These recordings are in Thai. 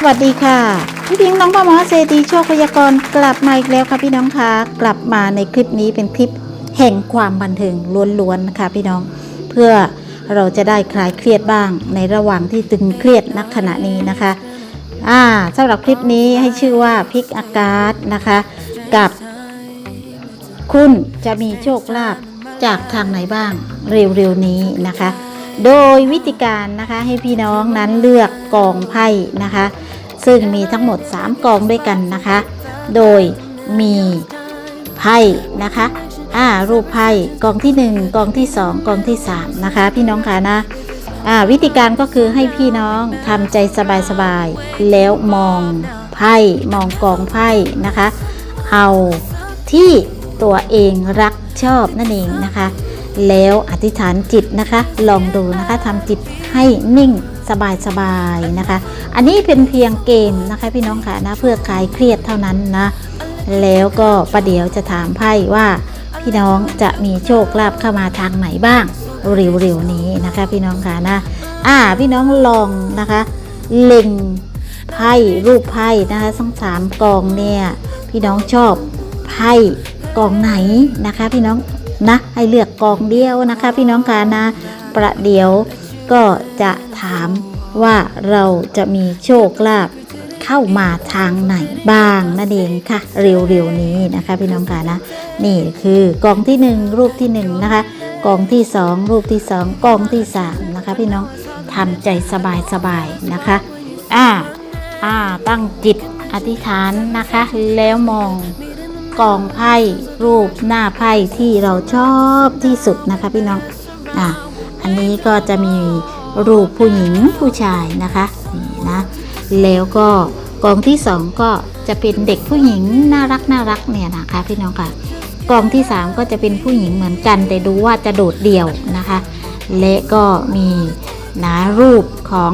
สวัสดีค่ะ พี่พิงน้องพ่อหมอเซตีโชคพยากรกลับมาอีกแล้วค่ะพี่น้องคะกลับมาในคลิปนี้เป็นคลิปแห่งความบันเทิงล้วนๆนะคะพี่น้อง เพื่อเราจะได้คลายเครียดบ้างในระหว่างที่ตึงเครียดนักขณะนี้นะคะอ่าสำหรับคลิปนี้ให้ชื่อว่าพิกอากาศนะคะ กับ คุณจะมีโชคลาภจากทางไหนบ้างเร็วๆนี้นะคะ โดยวิธีการนะคะให้พี่น้องนั้นเลือกกองไพ่นะคะ ซึ่งมีทั้งหมด 3 กองด้วยกันนะคะ โดยมีไพ่นะคะอ่ารูปไพ่กองที่ 1 กองที่ 2 กองที่ 3 นะคะ พี่น้องคะนะอ่าวิธีการก็คือให้พี่น้องทำใจสบายๆแล้วมองไพ่มองกองไพ่นะคะเอาที่ตัวเองรักชอบนั่นเองนะคะ แล้วอธิษฐานจิตนะคะ ลองดูนะคะทำจิตให้นิ่ง สบายๆนะคะ อันนี้เป็นเพียงเกมนะคะพี่น้องค่ะนะเพื่อคลายเครียดเท่านั้นนะ แล้วก็ประเดี๋ยวจะถามไพ่ว่าพี่น้องจะมีโชคลาภเข้ามาทางไหนบ้างเร็วๆนี้นะคะ พี่น้องค่ะนะอ่าพี่น้องลองนะคะเล็งไพ่รูปไพ่นะคะทั้งสามกองเนี่ยพี่น้องชอบไพ่กองไหนนะคะ พี่น้องนะให้เลือกกองเดียวนะคะ พี่น้องค่ะนะประเดี๋ยว ก็จะถามว่าเราจะมีโชคลาภเข้ามาทางไหนบ้างนั่นเองค่ะ เร็วๆนี้นะคะพี่น้องค่ะนะนี่คือกองที่หนึ่งรูปที่หนึ่งนะคะกองที่สองรูปที่สองกองที่สามนะคะพี่น้องทำใจสบายๆนะคะอ่าอ่าตั้งจิตอธิษฐานนะคะ แล้วมองกองไพ่รูปหน้าไพ่ที่เราชอบที่สุดนะคะพี่น้องอ่า อันนี้ก็จะมีรูปผู้หญิงผู้ชายนะคะนี่นะแล้วก็กองที่สองก็จะเป็นเด็กผู้หญิงน่ารักน่ารักเนี่ยนะคะพี่น้องค่ะกองที่3ก็จะเป็นผู้หญิงเหมือนกัน แต่ดูว่าจะโดดเดี่ยวนะคะ และก็มีนะรูปของ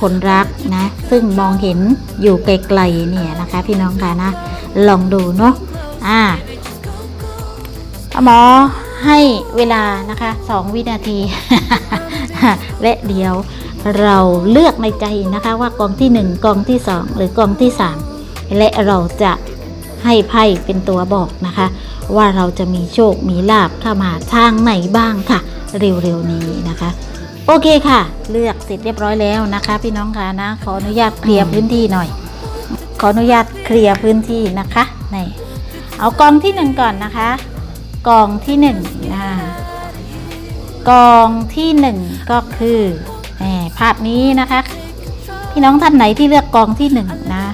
คนรักนะ ซึ่งมองเห็นอยู่ไกลๆเนี่ยนะคะ พี่น้องค่ะนะ ลองดูเนาะอ่าหมอ ให้เวลานะคะ2วินาที และเดี๋ยวเราเลือกในใจนะคะว่ากองที่ 1 กองที่ 2 หรือกองที่ 3 และเราจะให้ไพ่เป็นตัวบอกนะคะ ว่าเราจะมีโชคมีลาบเข้ามาทางไหนบ้างค่ะ เร็วๆนี้นะคะ โอเคค่ะ เลือกเสร็จเรียบร้อยแล้วนะคะ พี่น้องค่ะนะ ขออนุญาตเคลียร์พื้นที่หน่อย ขออนุญาตเคลียร์พื้นที่นะคะนี่เอากองที่หนึ่งก่อนนะคะ กองที่หนึ่งนะกองที่หนึ่งก็คือแหมภาพนี้นะคะ พี่น้องท่านไหนที่เลือกกองที่หนึ่งนะ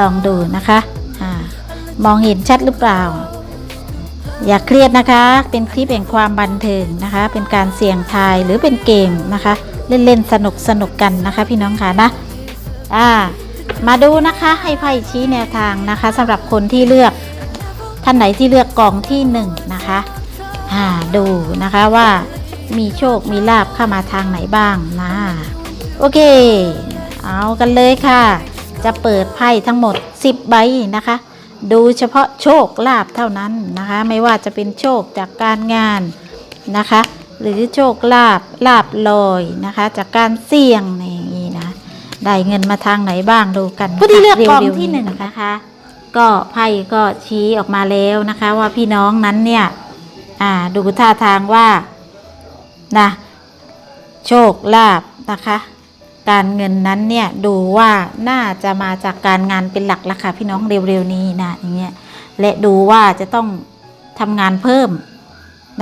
ลองดูนะคะอามองเห็นชัดหรือเปล่า อย่าเครียดนะคะ เป็นคลิปแห่งความบันเทิงนะคะ เป็นการเสี่ยงทายหรือเป็นเกมนะคะ เล่นๆสนุกสนุกกันนะคะ พี่น้องค่ะนะอ่ามาดูนะคะให้ไพ่ชี้แนวทางนะคะสำหรับคนที่เลือก ท่านไหนที่เลือกกองที่หนึ่งนะคะอ่าดูนะคะว่ามีโชคมีลาบเข้ามาทางไหนบ้างนะ โอเค เอากันเลยค่ะ จะเปิดไพ่ทั้งหมด 10 ใบนะคะ ดูเฉพาะโชคลาภเท่านั้นนะคะ ไม่ว่าจะเป็นโชคจากการงานนะคะ หรือโชคลาภลาบลอยนะคะ จากการเสี่ยงในอย่างนี้นะ ได้เงินมาทางไหนบ้างดูกันผู้ที่เลือกกองที่หนึ่งนะคะ ก็ไพ่ก็ชี้ออกมาแล้วนะคะ ว่าพี่น้องนั้นเนี่ย อ่า ดูท่าทางว่านะโชคลาภนะคะ การเงินนั้นเนี่ยดูว่าน่าจะมาจากการงานเป็นหลักละค่ะพี่น้องเร็วๆนี้นะอย่างเงี้ยและดูว่าจะต้องทำงานเพิ่ม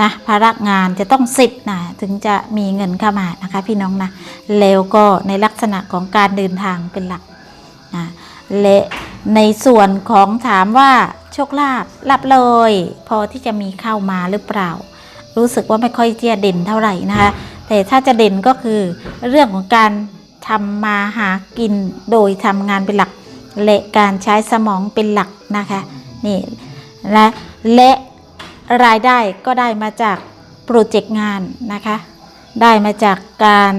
นะภาระงานจะต้องเสร็จนะถึงจะมีเงินเข้ามานะคะ พี่น้องนะแล้วก็ในลักษณะของการเดินทางเป็นหลักนะและ ในส่วนของถามว่าโชคลาภลับเลย พอที่จะมีเข้ามาหรือเปล่า รู้สึกว่าไม่ค่อยเจียเด่นเท่าไหร่นะคะ แต่ถ้าจะเด่นก็คือ เรื่องของการทำมาหากินโดยทำงานเป็นหลัก และการใช้สมองเป็นหลักนะคะนี่และและรายได้ก็ได้มาจากโปรเจกต์งานนะคะ ได้มาจากการ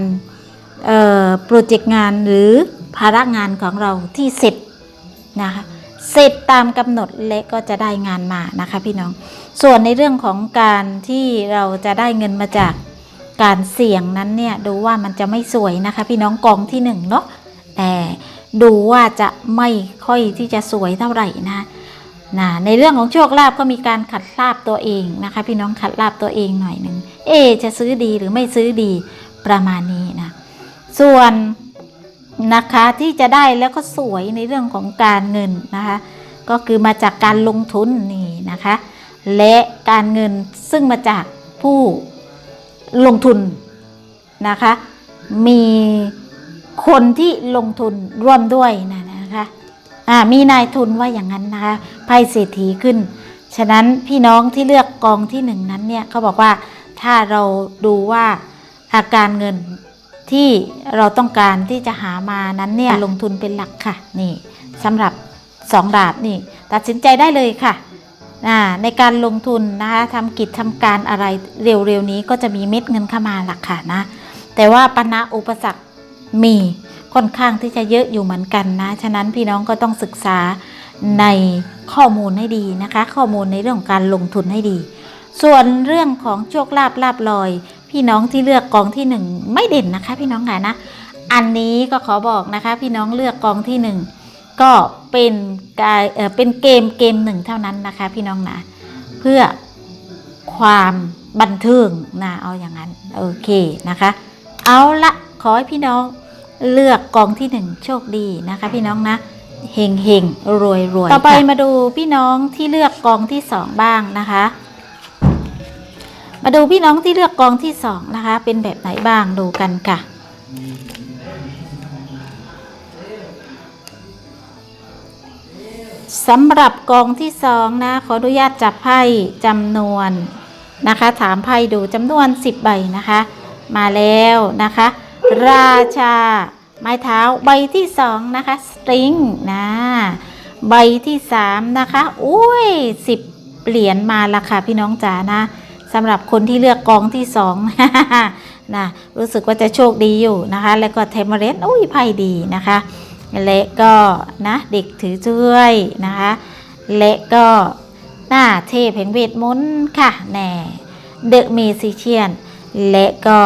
โปรเจกต์งานหรือภาระงานของเราที่เสร็จ นะคะเสร็จตามกำหนดและก็จะได้งานมานะคะพี่น้อง ส่วนในเรื่องของการที่เราจะได้เงินมาจากการเสี่ยงนั้นเนี่ยดูว่ามันจะไม่สวยนะคะ พี่น้องกองที่หนึ่งเนาะแต่ดูว่าจะไม่ค่อยที่จะสวยเท่าไหร่นะนะในเรื่องของโชคลาภก็มีการขัดลาบตัวเองนะคะ พี่น้องขัดลาบตัวเองหน่อยหนึ่งเอ จะซื้อดีหรือไม่ซื้อดีประมาณนี้นะส่วน นะคะที่จะได้แล้วก็สวยในเรื่องของการเงินนะคะ ก็คือมาจากการลงทุนนี่นะคะ และการเงินซึ่งมาจากผู้ลงทุนนะคะ มีคนที่ลงทุนร่วมด้วยนะนะคะอ่ามีนายทุนว่าอย่างนั้นนะคะไพ่เศรษฐีขึ้น ฉะนั้นพี่น้องที่เลือกกองที่หนึ่งนั้นเนี่ยเขาบอกว่าถ้าเราดูว่าอาการเงิน ที่เราต้องการที่จะหามานั้นเนี่ยลงทุนเป็นหลักค่ะนี่สำหรับสองดาบนี่ตัดสินใจได้เลยค่ะอ่าในการลงทุนนะคะทำกิจทำการอะไรเร็วๆนี้ก็จะมีเม็ดเงินเข้ามาหลักค่ะนะแต่ว่าปัญหาอุปสรรคมีค่อนข้างที่จะเยอะอยู่เหมือนกันนะ ฉะนั้นพี่น้องก็ต้องศึกษาในข้อมูลให้ดีนะคะ ข้อมูลในเรื่องของการลงทุนให้ดี ส่วนเรื่องของโชคลาภลาบลอย พี่น้องที่เลือกกองที่หนึ่งไม่เด่นนะคะ พี่น้องค่ะนะ อันนี้ก็ขอบอกนะคะ พี่น้องเลือกกองที่หนึ่งก็เป็นกายเออเป็นเกมเกมหนึ่งเท่านั้นนะคะ พี่น้องนะเพื่อความบันเทิงนะเอาอย่างนั้นโอเคนะคะ เอาละขอให้พี่น้องเลือกกองที่หนึ่งโชคดีนะคะ พี่น้องนะเฮงเฮงรวยรวยต่อไปมาดูพี่น้องที่เลือกกองที่สองบ้างนะคะ มาดูพี่น้องที่เลือกกองที่สองนะคะ เป็นแบบไหนบ้างดูกันค่ะ สำหรับกองที่สองนะ ขออนุญาตจับไพ่จำนวนนะคะ ถามไพ่ดูจำนวน10ใบนะคะ มาแล้วนะคะ ราชา ไม้เท้าใบที่สองนะคะสตริงนะใบที่สามนะคะ อุ้ยสิบเหรียญมาละค่ะพี่น้องจ๋านะ สำหรับคนที่เลือกกองที่สองนะรู้สึกว่าจะโชคดีอยู่นะคะ แล้วก็เทมเรสอุ้ยไพ่ดีนะคะและก็นะเด็กถือถ้วยนะคะและก็หน้าเทพแห่งเวทมนต์ค่ะแน่เดอะเมซิเชียนและก็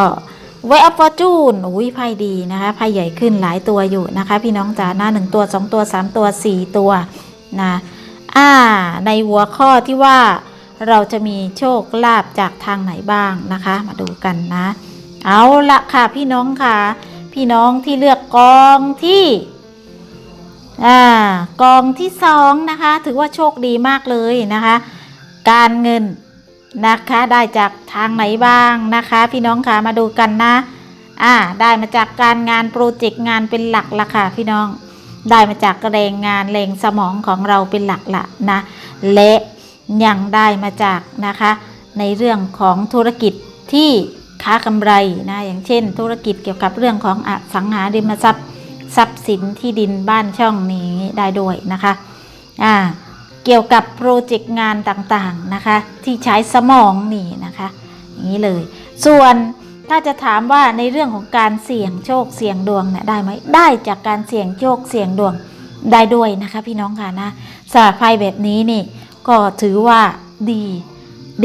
ไวอัพฟอร์จูนอุ้ยไพ่ดีนะคะไพ่ใหญ่ขึ้นหลายตัวอยู่นะคะ พี่น้องจ๋าหน้าหนึ่งตัวสองตัวสามตัวสี่ตัวนะอ่าในหัวข้อที่ว่า เราจะมีโชคลาภจากทางไหนบ้างนะคะ มาดูกันนะ เอาละค่ะพี่น้องค่ะ พี่น้องที่เลือกกองที่อ่ากองที่สองนะคะ ถือว่าโชคดีมากเลยนะคะ การเงินนะคะได้จากทางไหนบ้างนะคะ พี่น้องค่ะมาดูกันนะอ่าได้มาจากการงานโปรเจกต์งานเป็นหลักละค่ะพี่น้องได้มาจากแรงงานแรงสมองของเราเป็นหลักละนะและ ยังได้มาจากนะคะ ในเรื่องของธุรกิจที่ค้ากำไรนะอย่างเช่น ธุรกิจเกี่ยวกับเรื่องของอสังหาริมทรัพย์ทรัพย์สินที่ดินบ้านช่องนี้ได้ด้วยนะคะอ่าเกี่ยวกับโปรเจกต์งานต่างๆนะคะ ที่ใช้สมองนี่นะคะอย่างนี้เลย ส่วนถ้าจะถามว่าในเรื่องของการเสี่ยงโชคเสี่ยงดวงเนี่ยได้ไหมได้จากการเสี่ยงโชคเสี่ยงดวงได้ด้วยนะคะ พี่น้องค่ะนะสาภัยแบบนี้นี่ ก็ถือว่าดี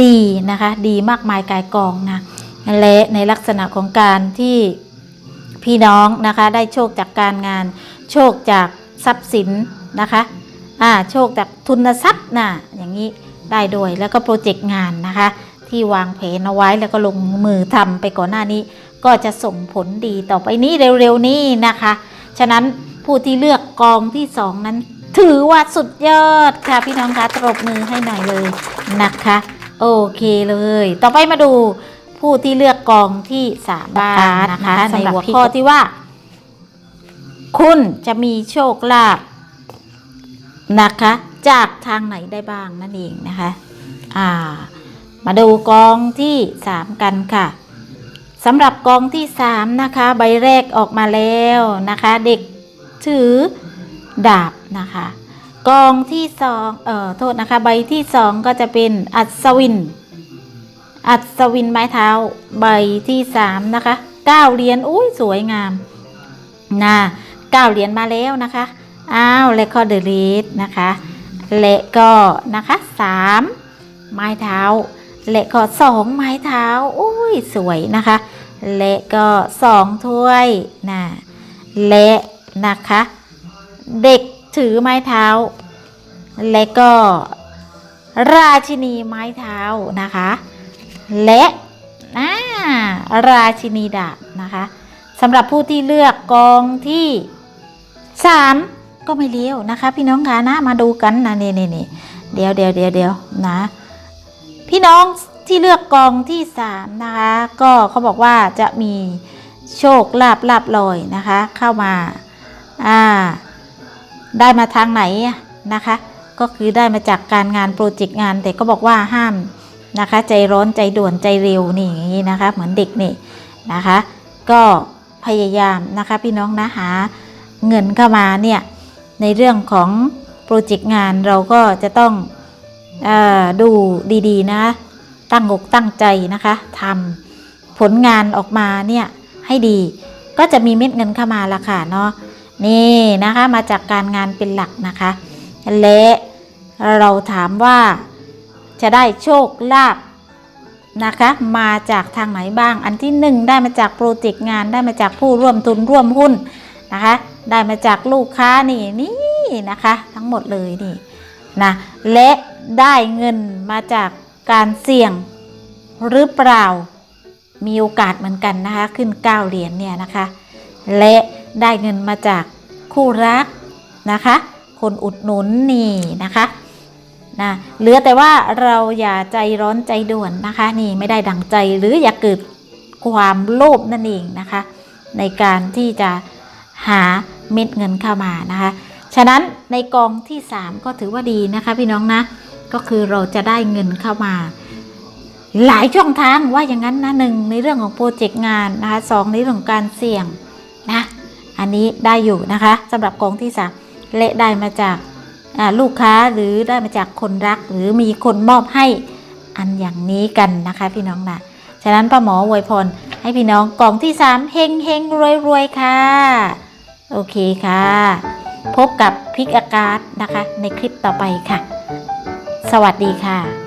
ดีนะคะ ดีมากมายกายกองนะและในลักษณะของการที่พี่น้องนะคะได้โชคจากการงาน โชคจากทรัพย์สินนะคะอ่าโชคจากทุนทรัพย์นะอย่างนี้ได้ด้วยแล้วก็โปรเจกต์งานนะคะ ที่วางแผนเอาไว้แล้วก็ลงมือทำไปก่อนหน้านี้ ก็จะส่งผลดีต่อไปนี้เร็วๆนี้นะคะ ฉะนั้นผู้ที่เลือกกองที่สองนั้น ถือว่าสุดยอดค่ะพี่น้องคะตบมือให้หน่อยเลยนะคะ โอเคเลย ต่อไปมาดูผู้ที่เลือกกองที่สามบ้างนะคะในหัวข้อที่ว่า คุณจะมีโชคลาภนะคะ จากทางไหนได้บ้างนั่นเองนะคะ อ่า มาดูกองที่สามกันค่ะสำหรับกองที่สามนะคะ ใบแรกออกมาแล้วนะคะ เด็กถือดาบ นะคะ กองที่สองเอ่อโทษนะคะ ใบที่สองก็จะเป็นอัศวิน อัศวินไม้เท้า ใบที่สามนะคะเก้าเหรียญอุ้ยสวยงามนะเก้าเหรียญมาแล้วนะคะอ้าวและก็เดรีสนะคะและก็นะคะสามไม้เท้าและก็สองไม้เท้าอุ้ยสวยนะคะและก็สองถ้วยนะและนะคะ เด็ก ถือไม้เท้า และก็ราชินีไม้เท้านะคะ และอ่าราชินีดาบนะคะสำหรับผู้ที่เลือกกองที่สามก็ไม่เลี้ยวนะคะ พี่น้องคะนะมาดูกันนะนี่นี่นี่เดี๋ยวเดี๋ยวเดี๋ยวเดี๋ยวนะ พี่น้องที่เลือกกองที่สามนะคะ ก็เขาบอกว่าจะมีโชคลาบลาบลอยนะคะ เข้ามาอ่า ได้มาทางไหนนะคะ ก็คือได้มาจากการงานโปรเจกต์งาน แต่ก็บอกว่าห้ามนะคะ ใจร้อนใจด่วนใจเร็วนี่อย่างนี้นะคะ เหมือนเด็กนี่นะคะ ก็พยายามนะคะพี่น้องนะหาเงินเข้ามาเนี่ยในเรื่องของโปรเจกต์งานเราก็จะต้องออดูดีๆนะ ตั้งอกตั้งใจนะคะทำผลงานออกมาเนี่ยให้ดีก็จะมีเม็ดเงินเข้ามาละค่ะเนาะ นี่นะคะมาจากการงานเป็นหลักนะคะ และเราถามว่าจะได้โชคลาภนะคะมาจากทางไหนบ้าง อันที่หนึ่งได้มาจากโปรเจกต์งานได้มาจากผู้ร่วมทุนร่วมหุ้นนะคะ ได้มาจากลูกค้านี่นี่นะคะ ทั้งหมดเลยนี่นะและได้เงินมาจากการเสี่ยงหรือเปล่ามีโอกาสเหมือนกันนะคะ ขึ้น 9 เหรียญเนี่ยนะคะ และ ได้เงินมาจากคู่รักนะคะ คนอุดหนุนนี่นะคะนะเหลือแต่ว่าเราอย่าใจร้อนใจด่วนนะคะ นี่ไม่ได้ดังใจหรืออย่าเกิดความโลภนั่นเองนะคะ ในการที่จะหาเม็ดเงินเข้ามานะคะ ฉะนั้นในกองที่ 3 ก็ถือว่าดีนะคะ พี่น้องนะก็คือเราจะได้เงินเข้ามา หลายช่องทางว่าอย่างนั้นนะหนึ่งในเรื่องของโปรเจกต์งานนะคะสองในเรื่องการเสี่ยง อันนี้ได้อยู่นะคะสำหรับกองที่สามและได้มาจากลูกค้าหรือได้มาจากคนรักหรือมีคนมอบให้อันอย่างนี้กันนะคะ พี่น้องนะฉะนั้นป้าหมออวยพรให้พี่น้องกองที่สามเฮงเฮงรวยรวยค่ะ โอเคค่ะ พบกับพิกอากาศนะคะ ในคลิปต่อไปค่ะ สวัสดีค่ะ